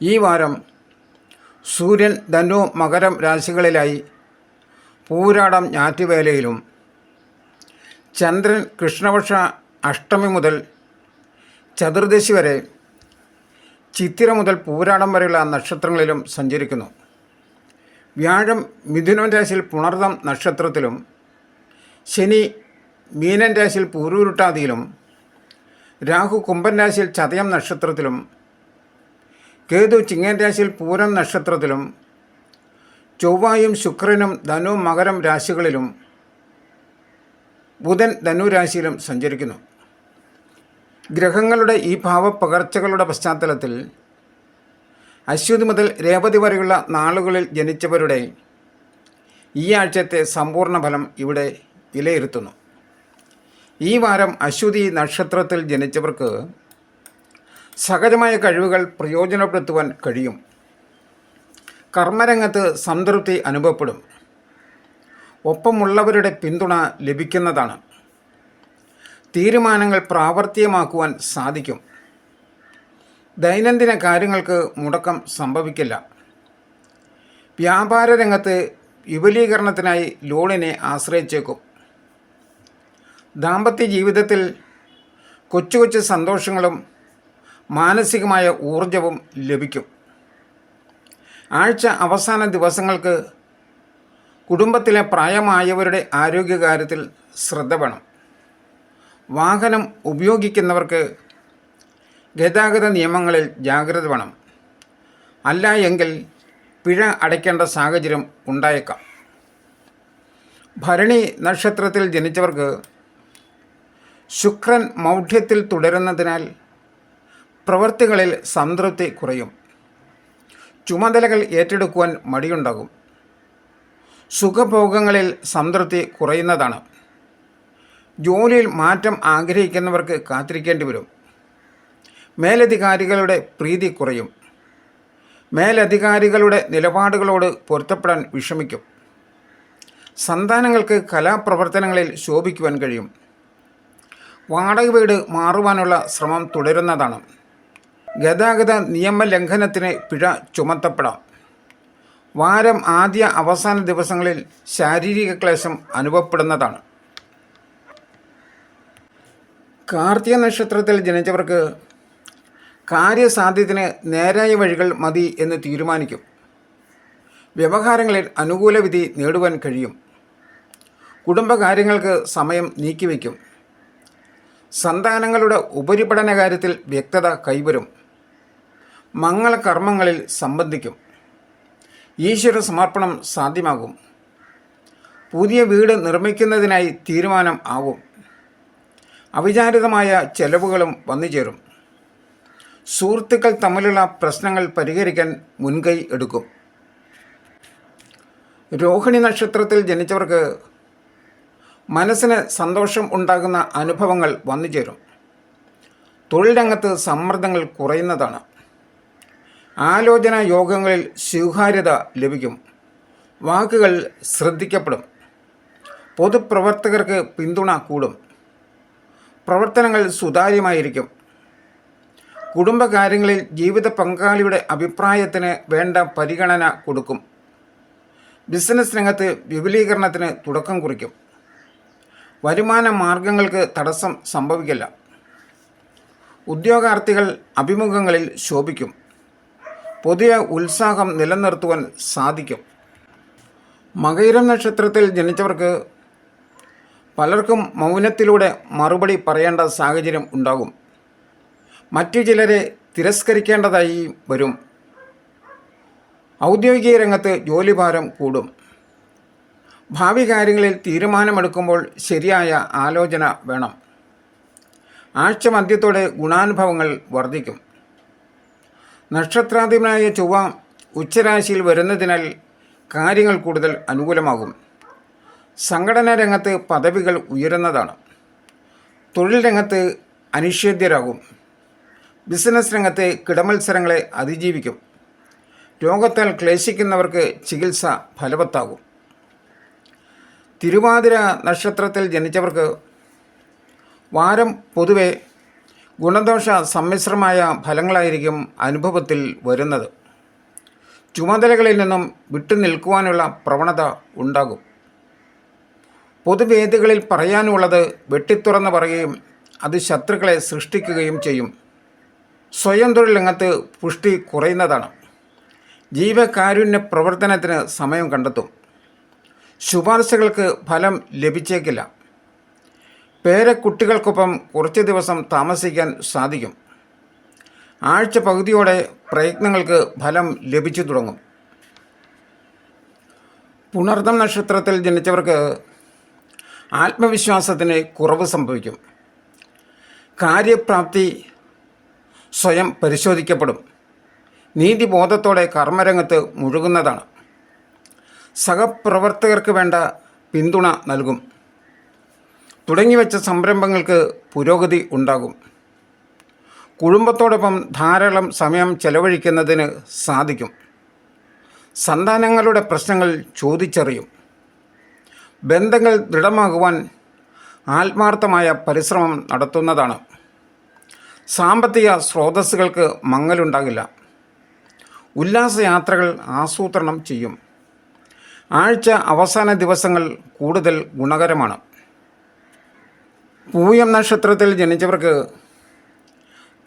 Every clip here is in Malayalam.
ഈ വാരം സൂര്യൻ ധനു മകരം രാശികളിലായി പൂരാടം ഞാറ്റുവേലയിലും ചന്ദ്രൻ കൃഷ്ണപക്ഷ അഷ്ടമി മുതൽ ചതുർദശി വരെ ചിത്തിര മുതൽ പൂരാടം വരെയുള്ള നക്ഷത്രങ്ങളിലും സഞ്ചരിക്കുന്നു. വ്യാഴം മിഥുനൻ രാശിയിൽ പുണർദം നക്ഷത്രത്തിലും ശനി മീനൻ രാശിയിൽ പൂരൂരുട്ടാതിയിലും രാഹു കുംഭൻ രാശിയിൽ ചതയം നക്ഷത്രത്തിലും കേതു ചിങ്ങൻ രാശിയിൽ പൂരം നക്ഷത്രത്തിലും ചൊവ്വായും ശുക്രനും ധനു മകരം രാശികളിലും ബുധൻ ധനുരാശിയിലും സഞ്ചരിക്കുന്നു. ഗ്രഹങ്ങളുടെ ഈ ഭാവപ്പകർച്ചകളുടെ പശ്ചാത്തലത്തിൽ അശ്വതി മുതൽ രേവതി വരെയുള്ള നാളുകളിൽ ജനിച്ചവരുടെ ഈ ആഴ്ചത്തെ സമ്പൂർണ ഫലം ഇവിടെ വിലയിരുത്തുന്നു. ഈ വാരം അശ്വതി നക്ഷത്രത്തിൽ ജനിച്ചവർക്ക് സഹജമായ കഴിവുകൾ പ്രയോജനപ്പെടുത്തുവാൻ കഴിയും. കർമ്മരംഗത്ത് സംതൃപ്തി അനുഭവപ്പെടും. ഒപ്പമുള്ളവരുടെ പിന്തുണ ലഭിക്കുന്നതാണ്. തീരുമാനങ്ങൾ പ്രാവർത്തികമാക്കുവാൻ സാധിക്കും. ദൈനംദിന കാര്യങ്ങൾക്ക് മുടക്കം സംഭവിക്കില്ല. വ്യാപാര രംഗത്ത് വിപുലീകരണത്തിനായി ലോണിനെ ആശ്രയിച്ചേക്കും. ദാമ്പത്യ ജീവിതത്തിൽ കൊച്ചു കൊച്ചു സന്തോഷങ്ങളും മാനസികമായ ഊർജവും ലഭിക്കും. ആഴ്ച അവസാന ദിവസങ്ങൾക്ക് കുടുംബത്തിലെ പ്രായമായവരുടെ ആരോഗ്യകാര്യത്തിൽ ശ്രദ്ധ വേണം. വാഹനം ഉപയോഗിക്കുന്നവർക്ക് ഗതാഗത നിയമങ്ങളിൽ ജാഗ്രത വേണം. അല്ല എങ്കിൽ പിഴ അടയ്ക്കേണ്ട സാഹചര്യം ഉണ്ടായേക്കാം. ഭരണി നക്ഷത്രത്തിൽ ജനിച്ചവർക്ക് ശുക്രൻ മൗഢ്യത്തിൽ തുടരുന്നതിനാൽ പ്രവൃത്തികളിൽ സംതൃപ്തി കുറയും. ചുമതലകൾ ഏറ്റെടുക്കുവാൻ മടിയുണ്ടാകും. സുഖഭോഗങ്ങളിൽ സംതൃപ്തി കുറയുന്നതാണ്. ജോലിയിൽ മാറ്റം ആഗ്രഹിക്കുന്നവർക്ക് കാത്തിരിക്കേണ്ടി വരും. മേലധികാരികളുടെ പ്രീതി കുറയും. മേലധികാരികളുടെ നിലപാടുകളോട് പൊരുത്തപ്പെടാൻ വിഷമിക്കും. സന്താനങ്ങൾക്ക് കലാപ്രവർത്തനങ്ങളിൽ ശോഭിക്കുവാൻ കഴിയും. വാടക വീട് മാറുവാനുള്ള ശ്രമം തുടരുന്നതാണ്. ഗതാഗത നിയമലംഘനത്തിന് പിഴ ചുമത്തപ്പെടാം. വാരം ആദ്യ അവസാന ദിവസങ്ങളിൽ ശാരീരിക ക്ലേശം അനുഭവപ്പെടുന്നതാണ്. കാർത്തിക നക്ഷത്രത്തിൽ ജനിച്ചവർക്ക് കാര്യസാധ്യത്തിന് നേരായ വഴികൾ മതി എന്ന് തീരുമാനിക്കും. വ്യവഹാരങ്ങളിൽ അനുകൂല വിധി നേടുവാൻ കഴിയും. കുടുംബകാര്യങ്ങൾക്ക് സമയം നീക്കിവെക്കും. സന്താനങ്ങളുടെ ഉപരിപഠന കാര്യത്തിൽ വ്യക്തത കൈവരും. മംഗളകർമ്മങ്ങളിൽ സംബന്ധിക്കും. ഈശ്വര സമർപ്പണം സാധ്യമാകും. പുതിയ വീട് നിർമ്മിക്കുന്നതിനായി തീരുമാനം ആകും അവിചാരിതമായ ചെലവുകളും വന്നു ചേരും സുഹൃത്തുക്കൾ തമ്മിലുള്ള പ്രശ്നങ്ങൾ പരിഹരിക്കാൻ മുൻകൈ എടുക്കും. രോഹിണി നക്ഷത്രത്തിൽ ജനിച്ചവർക്ക് മനസ്സിന് സന്തോഷം ഉണ്ടാകുന്ന അനുഭവങ്ങൾ വന്നു ചേരും തൊഴിൽ രംഗത്ത് സമ്മർദ്ദങ്ങൾ കുറയുന്നതാണ്. ആലോചന യോഗങ്ങളിൽ സ്വീകാര്യത ലഭിക്കും. വാക്കുകൾ ശ്രദ്ധിക്കപ്പെടും. പൊതുപ്രവർത്തകർക്ക് പിന്തുണ കൂടും. പ്രവർത്തനങ്ങൾ സുതാര്യമായിരിക്കും. കുടുംബകാര്യങ്ങളിൽ ജീവിത പങ്കാളിയുടെ അഭിപ്രായത്തിന് വേണ്ട പരിഗണന കൊടുക്കും. ബിസിനസ് രംഗത്ത് വിപുലീകരണത്തിന് തുടക്കം കുറിക്കും. വരുമാന മാർഗങ്ങൾക്ക് തടസ്സം സംഭവിക്കില്ല. ഉദ്യോഗാർത്ഥികൾ അഭിമുഖങ്ങളിൽ ശോഭിക്കും. പുതിയ ഉത്സാഹം നിലനിർത്തുവാൻ സാധിക്കും. മകയിരം നക്ഷത്രത്തിൽ ജനിച്ചവർക്ക് പലർക്കും മൗനത്തിലൂടെ മറുപടി പറയേണ്ട സാഹചര്യം ഉണ്ടാകും. മറ്റു ചിലരെ തിരസ്കരിക്കേണ്ടതായി വരും. ഔദ്യോഗിക രംഗത്ത് ജോലിഭാരം കൂടും. ഭാവി കാര്യങ്ങളിൽ തീരുമാനമെടുക്കുമ്പോൾ ശരിയായ ആലോചന വേണം. ആഴ്ച മധ്യത്തോടെ ഗുണാനുഭവങ്ങൾ വർദ്ധിക്കും. നക്ഷത്രാധിപനായ ചൊവ്വ ഉച്ചരാശിയിൽ വരുന്നതിനാൽ കാര്യങ്ങൾ കൂടുതൽ അനുകൂലമാകും. സംഘടനാ രംഗത്ത് പദവികൾ ഉയരുന്നതാണ്. തൊഴിൽ രംഗത്ത് അനിഷേധ്യരാകും. ബിസിനസ് രംഗത്തെ കിടമത്സരങ്ങളെ അതിജീവിക്കും. രോഗത്താൽ ക്ലേശിക്കുന്നവർക്ക് ചികിത്സ ഫലവത്താകും. തിരുവാതിര നക്ഷത്രത്തിൽ ജനിച്ചവർക്ക് വാരം പൊതുവെ ഗുണദോഷ സമ്മിശ്രമായ ഫലങ്ങളായിരിക്കും അനുഭവത്തിൽ വരുന്നത്. ചുമതലകളിൽ നിന്നും വിട്ടുനിൽക്കുവാനുള്ള പ്രവണത ഉണ്ടാകും. പൊതുവേദികളിൽ പറയാനുള്ളത് വെട്ടിത്തുറന്ന് പറയുകയും അത് ശത്രുക്കളെ സൃഷ്ടിക്കുകയും ചെയ്യും. സ്വയം തൊഴിൽ രംഗത്ത് പുഷ്ടി കുറയുന്നതാണ്. ജീവകാരുണ്യ പ്രവർത്തനത്തിന് സമയം കണ്ടെത്തും. ശുപാർശകൾക്ക് ഫലം ലഭിച്ചേക്കില്ല. പേരക്കുട്ടികൾക്കൊപ്പം കുറച്ച് ദിവസം താമസിക്കാൻ സാധിക്കും. ആഴ്ച പകുതിയോടെ പ്രയത്നങ്ങൾക്ക് ഫലം ലഭിച്ചു തുടങ്ങും. പുണർദം നക്ഷത്രത്തിൽ ജനിച്ചവർക്ക് ആത്മവിശ്വാസത്തിന് കുറവ് സംഭവിക്കും. കാര്യപ്രാപ്തി സ്വയം പരിശോധിക്കപ്പെടും. നീതിബോധത്തോടെ കർമ്മരംഗത്ത് മുഴുകുന്നതാണ്. സഹപ്രവർത്തകർക്ക് വേണ്ട പിന്തുണ നൽകും. തുടങ്ങിവെച്ച സംരംഭങ്ങൾക്ക് പുരോഗതി ഉണ്ടാകും. കുടുംബത്തോടൊപ്പം ധാരാളം സമയം ചെലവഴിക്കുന്നതിന് സാധിക്കും. സന്താനങ്ങളുടെ പ്രശ്നങ്ങൾ ചോദിച്ചറിയും. ബന്ധങ്ങൾ ദൃഢമാകുവാൻ ആത്മാർത്ഥമായ പരിശ്രമം നടത്തുന്നതാണ്. സാമ്പത്തിക സ്രോതസ്സുകൾക്ക് മങ്ങലുണ്ടാകില്ല. ഉല്ലാസയാത്രകൾ ആസൂത്രണം ചെയ്യും. ആഴ്ച അവസാന ദിവസങ്ങൾ കൂടുതൽ ഗുണകരമാണ്. പൂയം നക്ഷത്രത്തിൽ ജനിച്ചവർക്ക്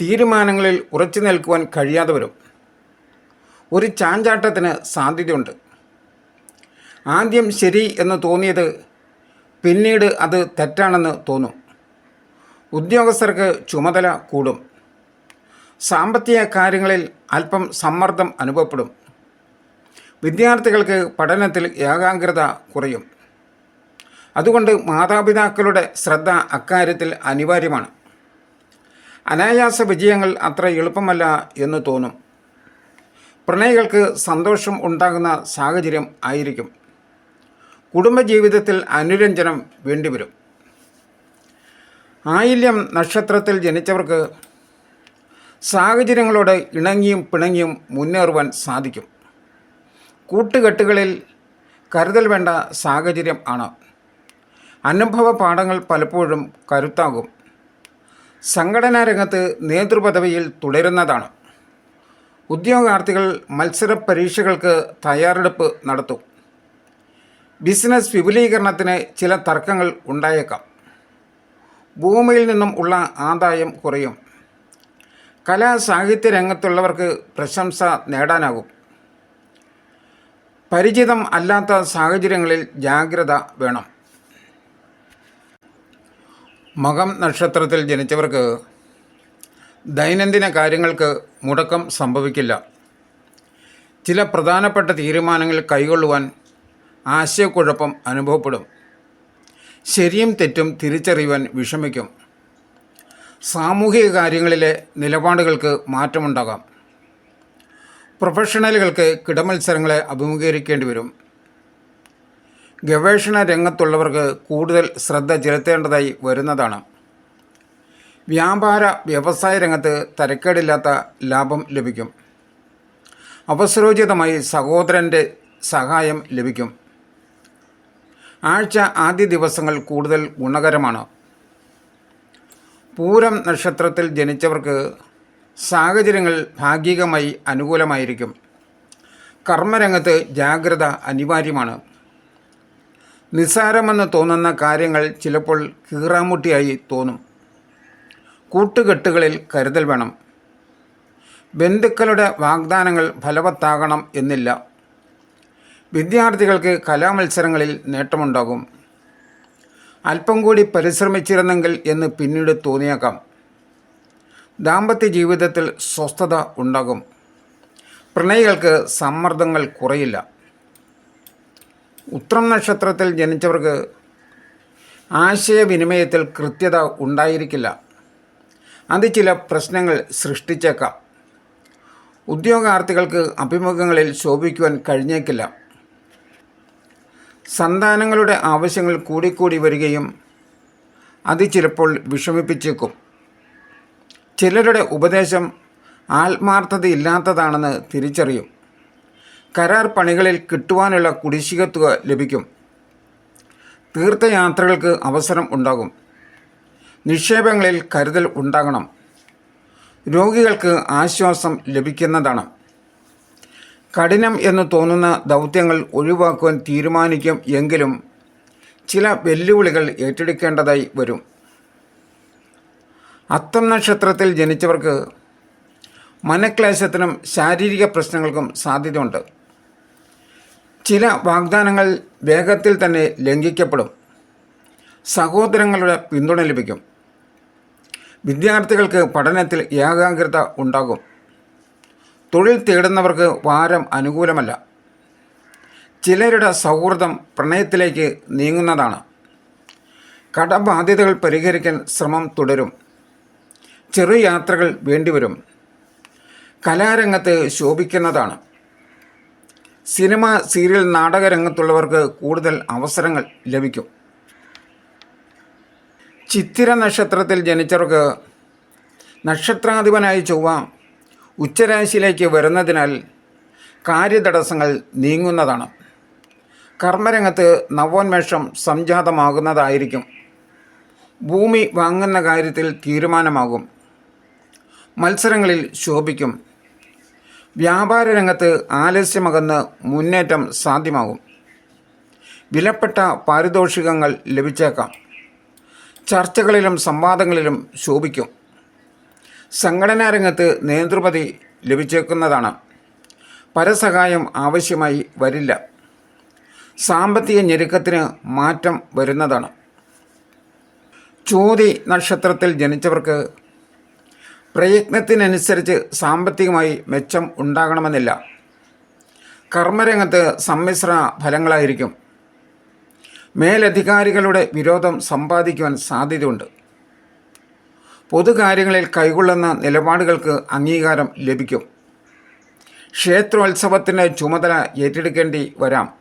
തീരുമാനങ്ങളിൽ ഉറച്ചു നിൽക്കുവാൻ കഴിയാതെ വരും. ഒരു ചാഞ്ചാട്ടത്തിന് സാധ്യതയുണ്ട്. ആദ്യം ശരി എന്ന് തോന്നിയത് പിന്നീട് അത് തെറ്റാണെന്ന് തോന്നും. ഉദ്യോഗസ്ഥർക്ക് ചുമതല കൂടും. സാമ്പത്തിക കാര്യങ്ങളിൽ അല്പം സമ്മർദ്ദം അനുഭവപ്പെടും. വിദ്യാർത്ഥികൾക്ക് പഠനത്തിൽ ഏകാഗ്രത കുറയും. അതുകൊണ്ട് മാതാപിതാക്കളുടെ ശ്രദ്ധ അക്കാര്യത്തിൽ അനിവാര്യമാണ്. അനായാസ വിജയങ്ങൾ അത്ര എളുപ്പമല്ല എന്ന് തോന്നും. പ്രണയികൾക്ക് സന്തോഷം ഉണ്ടാകുന്ന സാഹചര്യം ആയിരിക്കും. കുടുംബജീവിതത്തിൽ അനുരഞ്ജനം വേണ്ടിവരും. ആയില്യം നക്ഷത്രത്തിൽ ജനിച്ചവർക്ക് സാഹചര്യങ്ങളോട് ഇണങ്ങിയും പിണങ്ങിയും മുന്നേറുവാൻ സാധിക്കും. കൂട്ടുകെട്ടുകളിൽ കരുതൽ വേണ്ട സാഹചര്യം ആണ്. അനുഭവ പാഠങ്ങൾ പലപ്പോഴും കരുത്താകും. സംഘടനാ രംഗത്ത് നേതൃപദവിയിൽ തുടരുന്നതാണ്. ഉദ്യോഗാർത്ഥികൾ മത്സര പരീക്ഷകൾക്ക് തയ്യാറെടുപ്പ് നടത്തും. ബിസിനസ് വിപുലീകരണത്തിന് ചില തർക്കങ്ങൾ ഉണ്ടായേക്കാം. ഭൂമിയിൽ നിന്നും ഉള്ള ആദായം കുറയും. കലാ സാഹിത്യ രംഗത്തുള്ളവർക്ക് പ്രശംസ നേടാനാകും. പരിചിതം അല്ലാത്ത സാഹചര്യങ്ങളിൽ ജാഗ്രത വേണം. മകം നക്ഷത്രത്തിൽ ജനിച്ചവർക്ക് ദൈനംദിന കാര്യങ്ങൾക്ക് മുടക്കം സംഭവിക്കില്ല. ചില പ്രധാനപ്പെട്ട തീരുമാനങ്ങൾ കൈകൊള്ളുവാൻ ആശയക്കുഴപ്പം അനുഭവപ്പെടും. ശരിയും തെറ്റും തിരിച്ചറിയുവാൻ വിഷമിക്കും. സാമൂഹിക കാര്യങ്ങളിലെ നിലപാടുകൾക്ക് മാറ്റമുണ്ടാകാം. പ്രൊഫഷണലുകൾക്ക് കിടമത്സരങ്ങളെ അഭിമുഖീകരിക്കേണ്ടി വരും. ഗവേഷണ രംഗത്തുള്ളവർക്ക് കൂടുതൽ ശ്രദ്ധ ചെലുത്തേണ്ടതായി വരുന്നതാണ്. വ്യാപാര വ്യവസായ രംഗത്ത് തരക്കേടില്ലാത്ത ലാഭം ലഭിക്കും. അവസരോചിതമായി സഹോദരന്റെ സഹായം ലഭിക്കും. ആഴ്ച ആദ്യ ദിവസങ്ങൾ കൂടുതൽ ഗുണകരമാണ്. പൂരം നക്ഷത്രത്തിൽ ജനിച്ചവർക്ക് സാഹചര്യങ്ങൾ ഭാഗികമായി അനുകൂലമായിരിക്കും. കർമ്മരംഗത്ത് ജാഗ്രത അനിവാര്യമാണ്. നിസ്സാരമെന്ന് തോന്നുന്ന കാര്യങ്ങൾ ചിലപ്പോൾ കീറാമുട്ടിയായി തോന്നും. കൂട്ടുകെട്ടുകളിൽ കരുതൽ വേണം. ബന്ധുക്കളുടെ വാഗ്ദാനങ്ങൾ ഫലവത്താകണം എന്നില്ല. വിദ്യാർത്ഥികൾക്ക് കലാമത്സരങ്ങളിൽ നേട്ടമുണ്ടാകും. അല്പം കൂടി പരിശ്രമിച്ചിരുന്നെങ്കിൽ എന്ന് പിന്നീട് തോന്നിയേക്കാം. ദാമ്പത്യ ജീവിതത്തിൽ സ്വസ്ഥത ഉണ്ടാകും. പ്രണയികൾക്ക് സമ്മർദ്ദങ്ങൾ കുറയില്ല. ഉത്രം നക്ഷത്രത്തിൽ ജനിച്ചവർക്ക് ആശയവിനിമയത്തിൽ കൃത്യത ഉണ്ടായിരിക്കില്ല. അത് ചില പ്രശ്നങ്ങൾ സൃഷ്ടിച്ചേക്കാം. ഉദ്യോഗാർത്ഥികൾക്ക് അഭിമുഖങ്ങളിൽ ശോഭിക്കുവാൻ കഴിഞ്ഞേക്കില്ല. സന്താനങ്ങളുടെ ആവശ്യങ്ങൾ കൂടിക്കൂടി വരികയും അത് ചിലപ്പോൾ വിഷമിപ്പിച്ചേക്കും. ചിലരുടെ ഉപദേശം ആത്മാർത്ഥതയില്ലാത്തതാണെന്ന് തിരിച്ചറിയും. കരാർ പണികളിൽ കിട്ടുവാനുള്ള കുടിശ്ശിക തുക ലഭിക്കും. തീർത്ഥയാത്രകൾക്ക് അവസരം ഉണ്ടാകും. നിക്ഷേപങ്ങളിൽ കരുതൽ ഉണ്ടാകണം. രോഗികൾക്ക് ആശ്വാസം ലഭിക്കുന്നതാണ്. കഠിനം എന്ന് തോന്നുന്ന ദൗത്യങ്ങൾ ഒഴിവാക്കുവാൻ തീരുമാനിക്കും എങ്കിലും ചില വെല്ലുവിളികൾ ഏറ്റെടുക്കേണ്ടതായി വരും. അത്തം നക്ഷത്രത്തിൽ ജനിച്ചവർക്ക് മനക്ലേശത്തിനും ശാരീരിക പ്രശ്നങ്ങൾക്കും സാധ്യതയുണ്ട്. ചില വാഗ്ദാനങ്ങൾ വേഗത്തിൽ തന്നെ ലംഘിക്കപ്പെടും. സഹോദരങ്ങളുടെ പിന്തുണ ലഭിക്കും. വിദ്യാർത്ഥികൾക്ക് പഠനത്തിൽ ഏകാഗ്രത ഉണ്ടാകും. തൊഴിൽ തേടുന്നവർക്ക് വാരം അനുകൂലമല്ല. ചിലരുടെ സൗഹൃദം പ്രണയത്തിലേക്ക് നീങ്ങുന്നതാണ്. കടബാധ്യതകൾ പരിഹരിക്കാൻ ശ്രമം തുടരും. ചെറു യാത്രകൾ വേണ്ടിവരും. കലാരംഗത്ത് ശോഭിക്കുന്നതാണ്. സിനിമ സീരിയൽ നാടക രംഗത്തുള്ളവർക്ക് കൂടുതൽ അവസരങ്ങൾ ലഭിക്കും. ചിത്തിര നക്ഷത്രത്തിൽ ജനിച്ചവർക്ക് നക്ഷത്രാധിപനായി ചൊവ്വ ഉച്ചരാശിയിലേക്ക് വരുന്നതിനാൽ കാര്യതടസ്സങ്ങൾ നീങ്ങുന്നതാണ്. കർമ്മരംഗത്ത് നവോന്മേഷം സംജാതമാകുന്നതായിരിക്കും. ഭൂമി വാങ്ങുന്ന കാര്യത്തിൽ തീരുമാനമാകും. മത്സരങ്ങളിൽ ശോഭിക്കും. വ്യാപാര രംഗത്ത് ആലസ്യമകന്ന് മുന്നേറ്റം സാധ്യമാകും. വിലപ്പെട്ട പാരിതോഷികങ്ങൾ ലഭിച്ചേക്കാം. ചർച്ചകളിലും സംവാദങ്ങളിലും ശോഭിക്കും. സംഘടനാ രംഗത്ത് നേതൃപതി ലഭിച്ചേക്കുന്നതാണ്. പരസഹായം ആവശ്യമായി വരില്ല. സാമ്പത്തിക ഞെരുക്കത്തിന് മാറ്റം വരുന്നതാണ്. ചോതി നക്ഷത്രത്തിൽ ജനിച്ചവർക്ക് പ്രയത്നത്തിനനുസരിച്ച് സാമ്പത്തികമായി മെച്ചം ഉണ്ടാകണമെന്നില്ല. കർമ്മരംഗത്ത് സമ്മിശ്ര ഫലങ്ങളായിരിക്കും. മേലധികാരികളുടെ വിരോധം സമ്പാദിക്കുവാൻ സാധ്യതയുണ്ട്. പൊതുകാര്യങ്ങളിൽ കൈകൊള്ളുന്ന നിലപാടുകൾക്ക് അംഗീകാരം ലഭിക്കും. ക്ഷേത്രോത്സവത്തിന്റെ ചുമതല ഏറ്റെടുക്കേണ്ടി വരാം.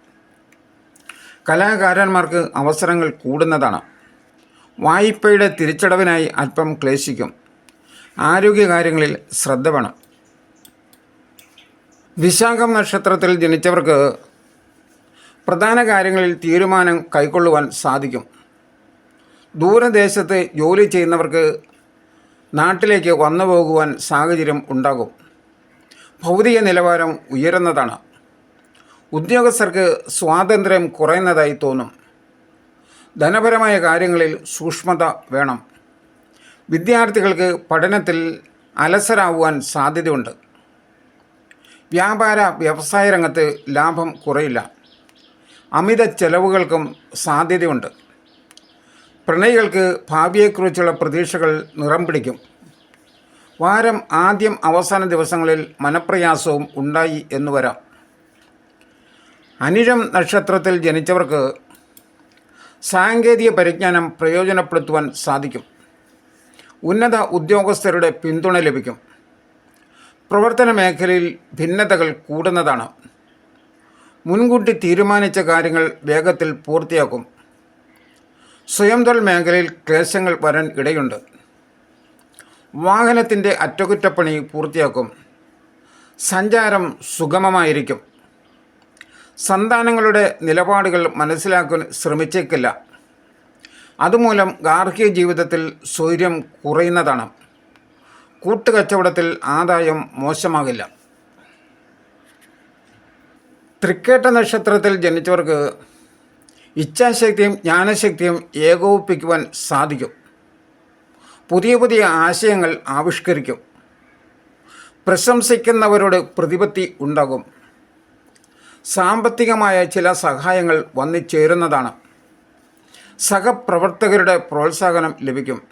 കലാകാരന്മാർക്ക് അവസരങ്ങൾ കൂടുന്നതാണ്. വായ്പയുടെ തിരിച്ചടവിനായി അല്പം ക്ലേശിക്കും. ആരോഗ്യകാര്യങ്ങളിൽ ശ്രദ്ധ വേണം. വിശാഖം നക്ഷത്രത്തിൽ ജനിച്ചവർക്ക് പ്രധാന കാര്യങ്ങളിൽ തീരുമാനം കൈക്കൊള്ളുവാൻ സാധിക്കും. ദൂരദേശത്ത് ജോലി ചെയ്യുന്നവർക്ക് നാട്ടിലേക്ക് വന്നു പോകുവാൻ സാഹചര്യം ഉണ്ടാകും. ഭൗതിക നിലവാരം ഉയരുന്നതാണ്. ഉദ്യോഗസ്ഥർക്ക് സ്വാതന്ത്ര്യം കുറയുന്നതായി തോന്നും. ധനപരമായ കാര്യങ്ങളിൽ സൂക്ഷ്മത വേണം. വിദ്യാർത്ഥികൾക്ക് പഠനത്തിൽ അലസരാകുവാൻ സാധ്യതയുണ്ട്. വ്യാപാര വ്യവസായ രംഗത്ത് ലാഭം കുറയില്ല. അമിത ചെലവുകൾക്കും സാധ്യതയുണ്ട്. പ്രണയികൾക്ക് ഭാവിയെക്കുറിച്ചുള്ള പ്രതീക്ഷകൾ നിറം പിടിക്കും. വാരം ആദ്യം അവസാന ദിവസങ്ങളിൽ മനപ്രയാസവും ഉണ്ടായി എന്ന് വരാം. അനിഴം നക്ഷത്രത്തിൽ ജനിച്ചവർക്ക് സാങ്കേതിക പരിജ്ഞാനം പ്രയോജനപ്പെടുത്തുവാൻ സാധിക്കും. ഉന്നത ഉദ്യോഗസ്ഥരുടെ പിന്തുണ ലഭിക്കും. പ്രവർത്തന മേഖലയിൽ ഭിന്നതകൾ കൂടുന്നതാണ്. മുൻകൂട്ടി തീരുമാനിച്ച കാര്യങ്ങൾ വേഗത്തിൽ പൂർത്തിയാക്കും. സ്വയം തൊഴിൽ മേഖലയിൽ ക്ലേശങ്ങൾ വരാൻ ഇടയുണ്ട്. വാഹനത്തിന്റെ അറ്റകുറ്റപ്പണി പൂർത്തിയാക്കും. സഞ്ചാരം സുഗമമായിരിക്കും. സന്താനങ്ങളുടെ നിലപാടുകൾ മനസ്സിലാക്കാൻ ശ്രമിച്ചേക്കില്ല. അതുമൂലം ഗാർഹിക ജീവിതത്തിൽ സ്വൈര്യം കുറയുന്നതാണ്. കൂട്ടുകച്ചവടത്തിൽ ആദായം മോശമാകില്ല. തൃക്കേട്ട നക്ഷത്രത്തിൽ ജനിച്ചവർക്ക് ഇച്ഛാശക്തിയും ജ്ഞാനശക്തിയും ഏകോപിപ്പിക്കുവാൻ സാധിക്കും. പുതിയ പുതിയ ആശയങ്ങൾ ആവിഷ്കരിക്കും. പ്രശംസിക്കുന്നവരോട് പ്രതിപത്തി ഉണ്ടാകും. സാമ്പത്തികമായ ചില സഹായങ്ങൾ വന്നു ചേരുന്നതാണ്. സഹപ്രവർത്തകരുടെ പ്രോത്സാഹനം ലഭിക്കും.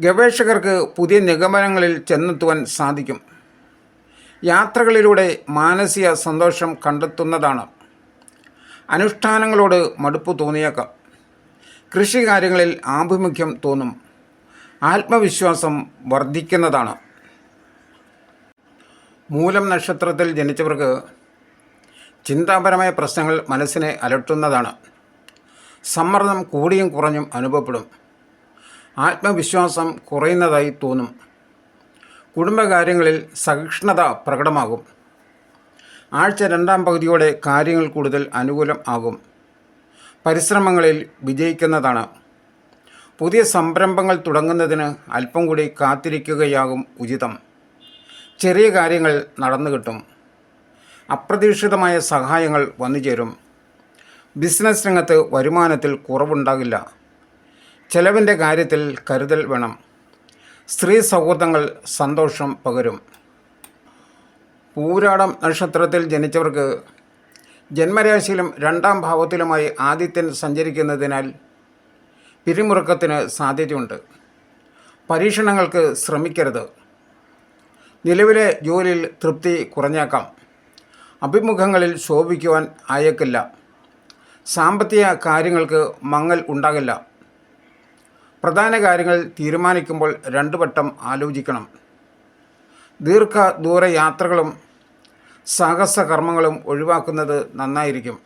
ഗവേഷകർക്ക് പുതിയ നിഗമനങ്ങളിൽ ചെന്നെത്തുവാൻ സാധിക്കും. യാത്രകളിലൂടെ മാനസിക സന്തോഷം കണ്ടെത്തുന്നതാണ് അനുഷ്ഠാനങ്ങളോട് മടുപ്പ് തോന്നിയേക്കാം. കൃഷി കാര്യങ്ങളിൽ ആഭിമുഖ്യം തോന്നും. ആത്മവിശ്വാസം വർദ്ധിക്കുന്നതാണ്. മൂലം നക്ഷത്രത്തിൽ ജനിച്ചവർക്ക് ചിന്താപരമായ പ്രശ്നങ്ങൾ മനസ്സിനെ അലട്ടുന്നതാണ്. സമ്മർദ്ദം കൂടിയും കുറഞ്ഞും അനുഭവപ്പെടും. ആത്മവിശ്വാസം കുറയുന്നതായി തോന്നും. കുടുംബകാര്യങ്ങളിൽ സഹിഷ്ണുത പ്രകടമാകും. ആഴ്ച രണ്ടാം പകുതിയോടെ കാര്യങ്ങൾ കൂടുതൽ അനുകൂലം ആകും. പരിശ്രമങ്ങളിൽ വിജയിക്കുന്നതാണ്. പുതിയ സംരംഭങ്ങൾ തുടങ്ങുന്നതിന് അല്പം കൂടി കാത്തിരിക്കുകയാകും ഉചിതം. ചെറിയ കാര്യങ്ങൾ നടന്നു കിട്ടും അപ്രതീക്ഷിതമായ സഹായങ്ങൾ വന്നുചേരും. ബിസിനസ് രംഗത്ത് വരുമാനത്തിൽ കുറവുണ്ടാകില്ല. ചെലവിന്റെ കാര്യത്തിൽ കരുതൽ വേണം. സ്ത്രീ സൗഹൃദങ്ങൾ സന്തോഷം പകരും. പൂരാടം നക്ഷത്രത്തിൽ ജനിച്ചവർക്ക് ജന്മരാശിയിലും രണ്ടാം ഭാവത്തിലുമായി ആദിത്യൻ സഞ്ചരിക്കുന്നതിനാൽ പിരിമുറുക്കത്തിന് സാധ്യതയുണ്ട്. പരീക്ഷണങ്ങൾക്ക് ശ്രമിക്കരുത്. നിലവിലെ ജോലിയിൽ തൃപ്തി കുറഞ്ഞേക്കാം. അഭിമുഖങ്ങളിൽ ശോഭിക്കുവാൻ അയക്കില്ല. സാമ്പത്തിക കാര്യങ്ങൾക്ക് മങ്ങൽ ഉണ്ടാകില്ല. പ്രധാന കാര്യങ്ങൾ തീരുമാനിക്കുമ്പോൾ രണ്ടു വട്ടം ആലോചിക്കണം. ദീർഘദൂര യാത്രകളും സാഹസ കർമ്മങ്ങളും ഒഴിവാക്കുന്നത് നന്നായിരിക്കും.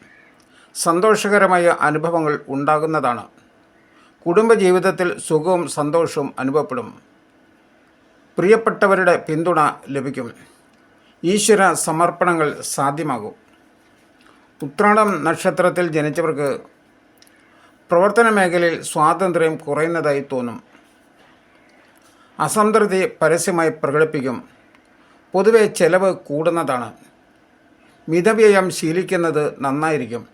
സന്തോഷകരമായ അനുഭവങ്ങൾ ഉണ്ടാകുന്നതാണ്. കുടുംബജീവിതത്തിൽ സുഖവും സന്തോഷവും അനുഭവപ്പെടും. പ്രിയപ്പെട്ടവരുടെ പിന്തുണ ലഭിക്കും. ഈശ്വര സമർപ്പണങ്ങൾ സാധ്യമാകും. ഉത്രാടം നക്ഷത്രത്തിൽ ജനിച്ചവർക്ക് പ്രവർത്തന മേഖലയിൽ സ്വാതന്ത്ര്യം കുറയുന്നതായി തോന്നും. അസംതൃപ്തി പരസ്യമായി പ്രകടിപ്പിക്കും. പൊതുവെ ചെലവ് കൂടുന്നതാണ്. മിതവ്യയം ശീലിക്കുന്നത് നന്നായിരിക്കും.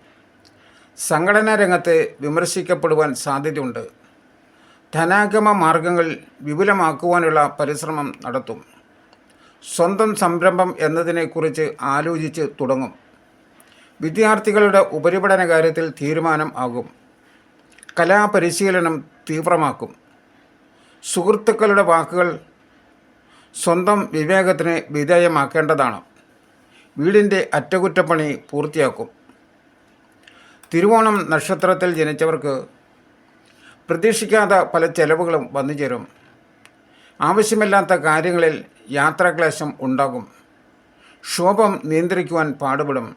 സംഘടനാ രംഗത്ത് വിമർശിക്കപ്പെടുവാൻ സാധ്യതയുണ്ട്. ധനാഗമ മാർഗങ്ങൾ വിപുലമാക്കുവാനുള്ള പരിശ്രമം നടത്തും. സ്വന്തം സംരംഭം എന്നതിനെക്കുറിച്ച് ആലോചിച്ച് തുടങ്ങും. വിദ്യാർത്ഥികളുടെ ഉപരിപഠന കാര്യത്തിൽ തീരുമാനം ആകും. കലാപരിശീലനം തീവ്രമാക്കും. സുഹൃത്തുക്കളുടെ വാക്കുകൾ സ്വന്തം വിവേകത്തിന് വിധേയമാക്കേണ്ടതാണ്. വീടിന്റെ അറ്റകുറ്റപ്പണി പൂർത്തിയാക്കും. തിരുവോണം നക്ഷത്രത്തിൽ ജനിച്ചവർക്ക് പ്രതീക്ഷിക്കാത്ത പല ചെലവുകളും വന്നു ചേരും ആവശ്യമില്ലാത്ത കാര്യങ്ങളിൽ യാത്രാക്ലേശം ഉണ്ടാകും. ക്ഷോഭം നിയന്ത്രിക്കുവാൻ പാടുപെടും.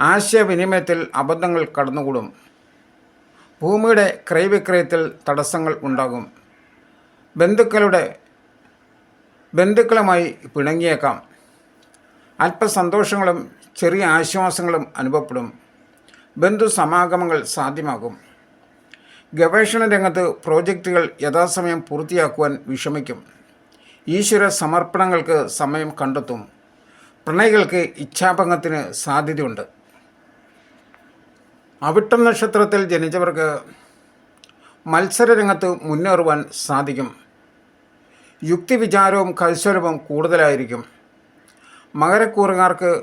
ആശയവിനിമയത്തിൽ അബദ്ധങ്ങൾ കടന്നുകൂടും. ഭൂമിയുടെ ക്രയവിക്രയത്തിൽ തടസ്സങ്ങൾ ഉണ്ടാകും. ബന്ധുക്കളുടെ ബന്ധുക്കളുമായി പിണങ്ങിയേക്കാം. അല്പസന്തോഷങ്ങളും ചെറിയ ആശ്വാസങ്ങളും അനുഭവപ്പെടും. ബന്ധു സമാഗമങ്ങൾ സാധ്യമാകും. ഗവേഷണ രംഗത്ത് പ്രോജക്റ്റുകൾ യഥാസമയം പൂർത്തിയാക്കുവാൻ വിഷമിക്കും. ഈശ്വര സമർപ്പണങ്ങൾക്ക് സമയം കണ്ടെത്തും. പ്രണയികൾക്ക് ഇച്ഛാഭംഗത്തിന് സാധ്യതയുണ്ട്. അവിട്ടം നക്ഷത്രത്തിൽ ജനിച്ചവർക്ക് മത്സരരംഗത്ത് മുന്നേറുവാൻ സാധിക്കും. യുക്തിവിചാരവും കൽസ്വരവും കൂടുതലായിരിക്കും. മകരക്കൂറുകാർക്ക്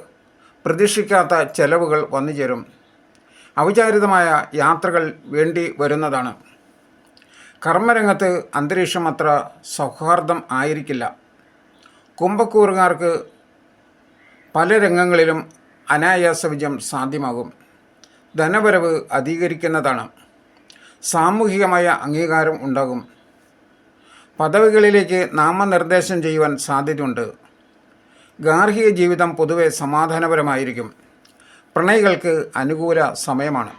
പ്രതീക്ഷിക്കാത്ത ചെലവുകൾ വന്നു ചേരും അവിചാരിതമായ യാത്രകൾ വേണ്ടി വരുന്നതാണ്. കർമ്മരംഗത്ത് അന്തരീക്ഷം അത്ര സൗഹാർദ്ദം ആയിരിക്കില്ല. കുംഭക്കൂറുകാർക്ക് പല രംഗങ്ങളിലും അനായാസ വിജയം സാധ്യമാകും. ധനവരവ് അധികരിക്കുന്നതാണ്. സാമൂഹികമായ അംഗീകാരം ഉണ്ടാകും. പദവികളിലേക്ക് നാമനിർദ്ദേശം ചെയ്യുവാൻ സാധ്യതയുണ്ട്. ഗാർഹിക ജീവിതം പൊതുവെ സമാധാനപരമായിരിക്കും. പ്രണയികൾക്ക് അനുകൂല സമയമാണ്.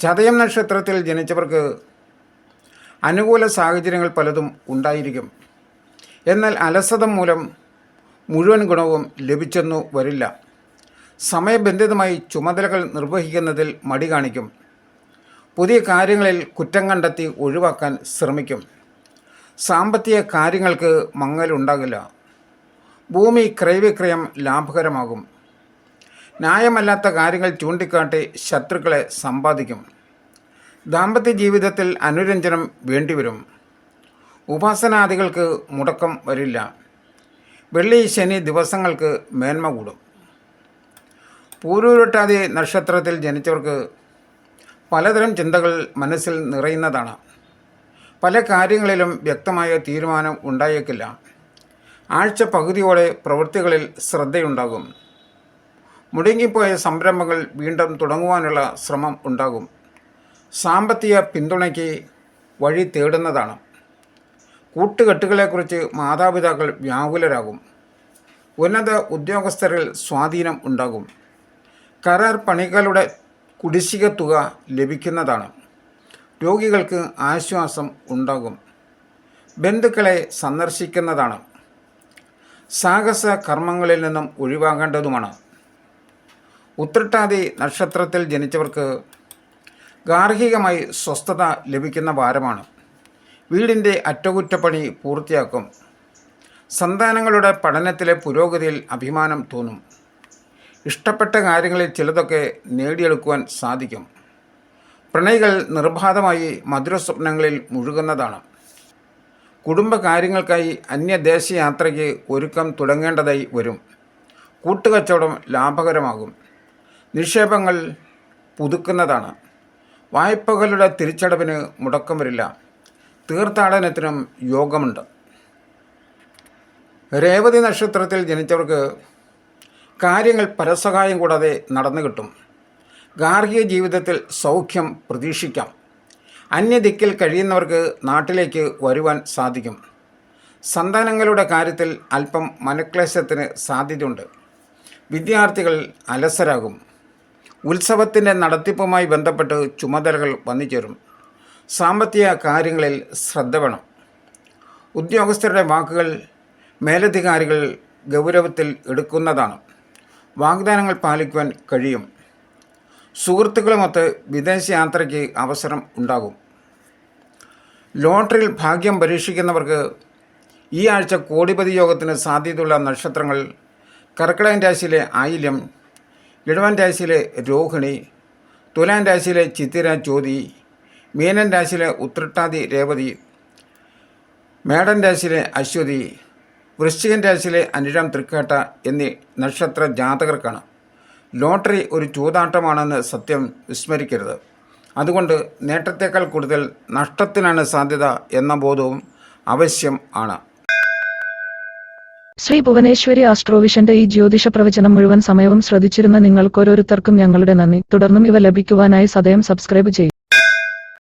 ചതയം നക്ഷത്രത്തിൽ ജനിച്ചവർക്ക് അനുകൂല സാഹചര്യങ്ങൾ പലതും ഉണ്ടായിരിക്കും. എന്നാൽ അലസത മൂലം മുഴുവൻ ഗുണവും ലഭിച്ചെന്നു വരില്ല. സമയബന്ധിതമായി ചുമതലകൾ നിർവഹിക്കുന്നതിൽ മടി കാണിക്കും. പുതിയ കാര്യങ്ങളിൽ കുറ്റം കണ്ടെത്തി ഒഴിവാക്കാൻ ശ്രമിക്കും. സാമ്പത്തിക കാര്യങ്ങൾക്ക് മങ്ങലുണ്ടാകില്ല ഭൂമി ക്രയവിക്രയം ലാഭകരമാകും. ന്യായമല്ലാത്ത കാര്യങ്ങൾ ചൂണ്ടിക്കാട്ടി ശത്രുക്കളെ സമ്പാദിക്കും. ദാമ്പത്യ ജീവിതത്തിൽ അനുരഞ്ജനം വേണ്ടിവരും. ഉപാസനാദികൾക്ക് മുടക്കം വരില്ല. വെള്ളി ശനി ദിവസങ്ങൾക്ക് മേന്മ കൂടും. പൂരൂരുട്ടാതി നക്ഷത്രത്തിൽ ജനിച്ചവർക്ക് പലതരം ചിന്തകൾ മനസ്സിൽ നിറയുന്നതാണ്. പല കാര്യങ്ങളിലും വ്യക്തമായ തീരുമാനം ഉണ്ടായേക്കില്ല. ആഴ്ച പകുതിയോടെ പ്രവൃത്തികളിൽ ശ്രദ്ധയുണ്ടാകും. മുടങ്ങിപ്പോയ സംരംഭങ്ങൾ വീണ്ടും തുടങ്ങുവാനുള്ള ശ്രമം ഉണ്ടാകും. സാമ്പത്തിക പിന്തുണയ്ക്ക് വഴി തേടുന്നതാണ്. കൂട്ടുകെട്ടുകളെക്കുറിച്ച് മാതാപിതാക്കൾ വ്യാകുലരാകും. ഉന്നത ഉദ്യോഗസ്ഥരിൽ സ്വാധീനം ഉണ്ടാകും. കരാർ പണികളുടെ കുടിശ്ശിക തുക ലഭിക്കുന്നതാണ്. രോഗികൾക്ക് ആശ്വാസം ഉണ്ടാകും. ബന്ധുക്കളെ സന്ദർശിക്കുന്നതാണ്. സാഹസ കർമ്മങ്ങളിൽ നിന്നും ഒഴിവാകേണ്ടതുമാണ്. ഉത്രട്ടാതി നക്ഷത്രത്തിൽ ജനിച്ചവർക്ക് ഗാർഹികമായി സ്വസ്ഥത ലഭിക്കുന്ന വാരമാണ്. വീടിന്റെ അറ്റകുറ്റപ്പണി പൂർത്തിയാക്കും. സന്താനങ്ങളുടെ പഠനത്തിലെ പുരോഗതിയിൽ അഭിമാനം തോന്നും. ഇഷ്ടപ്പെട്ട കാര്യങ്ങളിൽ ചിലതൊക്കെ നേടിയെടുക്കുവാൻ സാധിക്കും. പ്രണയികൾ നിർബാധമായി മധുരസ്വപ്നങ്ങളിൽ മുഴുകുന്നതാണ്. കുടുംബകാര്യങ്ങൾക്കായി അന്യദേശയാത്രയ്ക്ക് ഒരുക്കം തുടങ്ങേണ്ടതായി വരും. കൂട്ടുകച്ചവടം ലാഭകരമാകും. നിക്ഷേപങ്ങൾ പുതുക്കുന്നതാണ്. വായ്പകളുടെ തിരിച്ചടവിന് മുടക്കം വരില്ല. തീർത്ഥാടനത്തിനും യോഗമുണ്ട്. രേവതി നക്ഷത്രത്തിൽ ജനിച്ചവർക്ക് കാര്യങ്ങൾ പരസഹായം കൂടാതെ നടന്നു കിട്ടും. ഗാർഹിക ജീവിതത്തിൽ സൗഖ്യം പ്രതീക്ഷിക്കാം. അന്യദിക്കിൽ കഴിയുന്നവർക്ക് നാട്ടിലേക്ക് വരുവാൻ സാധിക്കും. സന്താനങ്ങളുടെ കാര്യത്തിൽ അല്പം മനക്ലേശത്തിന് സാധ്യതയുണ്ട്. വിദ്യാർത്ഥികൾ അലസരാകും. ഉത്സവത്തിന്റെ നടത്തിപ്പുമായി ബന്ധപ്പെട്ട് ചുമതലകൾ വന്നുചേരും. സാമ്പത്തിക കാര്യങ്ങളിൽ ശ്രദ്ധ വേണം. ഉദ്യോഗസ്ഥരുടെ വാക്കുകൾ മേലധികാരികൾ ഗൗരവത്തിൽ എടുക്കുന്നതാണ്. വാഗ്ദാനങ്ങൾ പാലിക്കുവാൻ കഴിയും. സുഹൃത്തുക്കളുമൊത്ത് വിദേശ യാത്രയ്ക്ക് അവസരം ഉണ്ടാകും. ലോട്ടറിയിൽ ഭാഗ്യം പരീക്ഷിക്കുന്നവർക്ക് ഈ ആഴ്ച കോടിപതി യോഗത്തിന് സാധ്യതയുള്ള നക്ഷത്രങ്ങൾ കർക്കിടകൻ രാശിയിലെ ആയില്യം ഇടവൻ രാശിയിലെ രോഹിണി തുലാൻ രാശിയിലെ ചിത്തിര ജ്യോതി മീനൻ രാശിയിലെ ഉത്രട്ടാതി രേവതി മേടൻ രാശിയിലെ അശ്വതി വൃശ്ചികൻ രാശിയിലെ അനിഴം തൃക്കേട്ട എന്നീ നക്ഷത്ര ജാതകർക്കാണ്. ലോട്ടറി ഒരു ചൂതാട്ടമാണെന്ന് സത്യം വിസ്മരിക്കരുത്. അതുകൊണ്ട് നേട്ടത്തേക്കാൾ കൂടുതൽ നഷ്ടത്തിനാണ് സാധ്യത എന്ന ബോധവും ആവശ്യം ആണ്. ശ്രീ ഭുവനേശ്വരി ആസ്ട്രോവിഷന്റെ ഈ ജ്യോതിഷ പ്രവചനം മുഴുവൻ സമയവും ശ്രദ്ധിച്ചിരുന്ന നിങ്ങൾക്കോരോരുത്തർക്കും ഞങ്ങളുടെ നന്ദി. തുടർന്നും ഇവ ലഭിക്കുവാനായി സദയം സബ്സ്ക്രൈബ് ചെയ്യും.